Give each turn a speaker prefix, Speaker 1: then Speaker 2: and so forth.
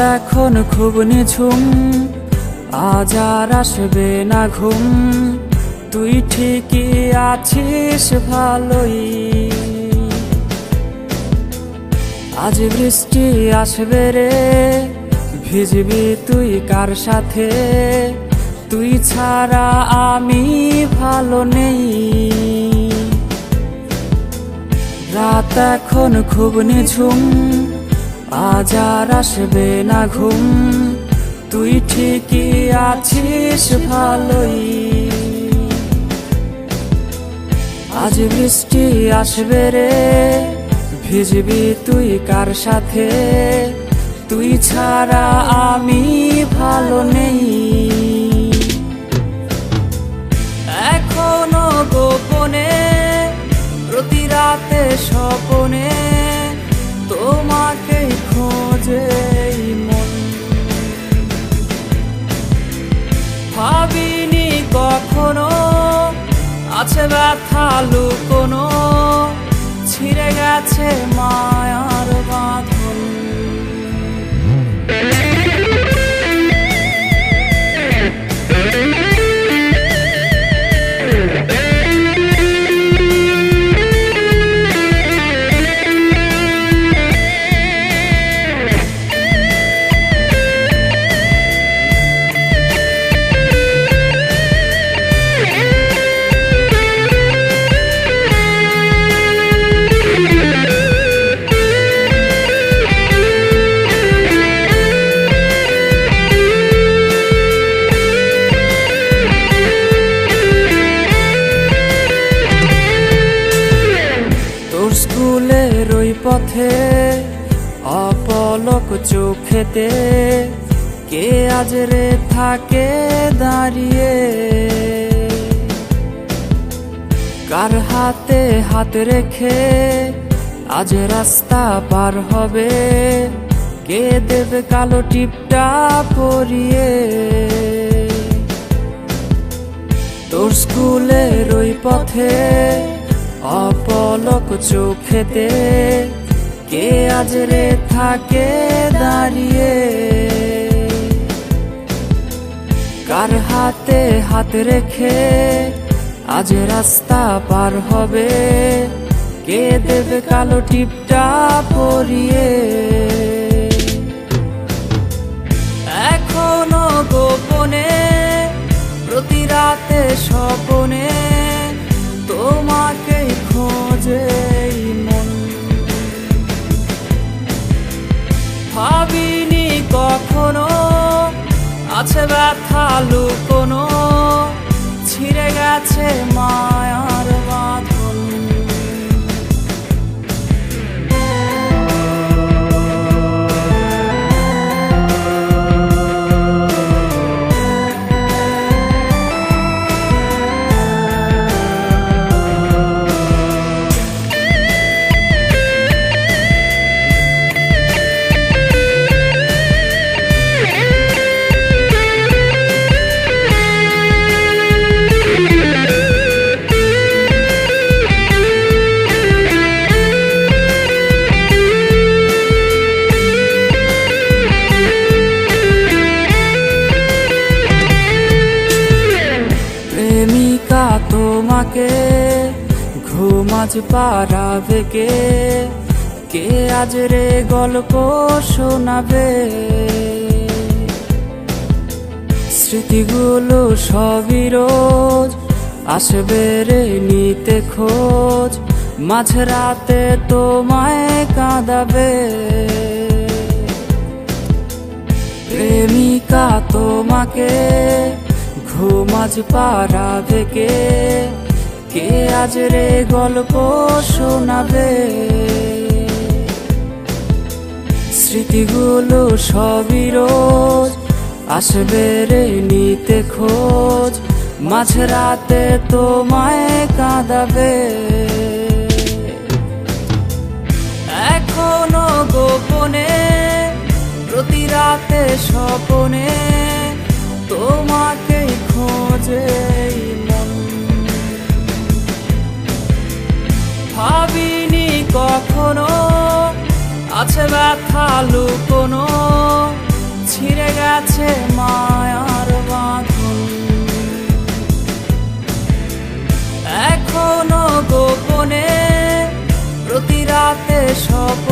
Speaker 1: এখন খুব নিঝুম, আজ আর আসবে না ঘুম। তুই ঠিকই আছিস ভালোই। আজ বৃষ্টি আসবে রে, ভিজবি তুই কার সাথে? তুই ছাড়া আমি ভালো নেই। রাত এখন খুব নিঝুম আজ আর আসবে না ঘুম। তুই ঠিকই আছিস ভালোই। আজ বৃষ্টি আসবে রে, ভিজবি তুই কার সাথে? তুই ছাড়া আমি ভালো নেই। লুকোনো ছিঁড়ে গেছে মায়ার বাঁধন অপলক চোখেতে কে আজ রে থাকে দাঁড়িয়ে? কার হাতে হাত রেখে আজ রাস্তা পার হবে? কে দেবে কালো টিপটা পরিয়ে? তোর স্কুলের ওই পথে অপলক চোখেতে কে আজ রে থাকে দাঁড়িয়ে? কার হাতে হাত রেখে আজ রাস্তা পার হবে? কে দেবে কালো টিপটা পরিয়ে? আছে ব্যথা লুকোনো ছিঁড়ে গেছে মায়ার বাঁধন তোমাকে ঘুমাজ পারাবে কে? কে আজ রে গল্প শোনাবে? স্মৃতিগুলো সবই রোজ আসবে রে নিতে খোঁজ। মাঝরাতে তোমায় কাঁদাবে। প্রেমিকা তোমাকে ঘুমাজ পারা থেকে কে আজ রে গল্প শোনাবে? স্মৃতিগুলো সবই রোজ আসবে রে নিতে খোঁজ। মাঝ মাঝরাতে তোমায় কাঁদাবে। এখনও গোপনে প্রতি রাতে স্বপনে তোমাকে খোঁজে। ভাবিনি কখনো আছে ব্যথা লুকোনো গেছে মায়ার বাঁধন। এখনও গোপনে প্রতি রাতে স্বপনে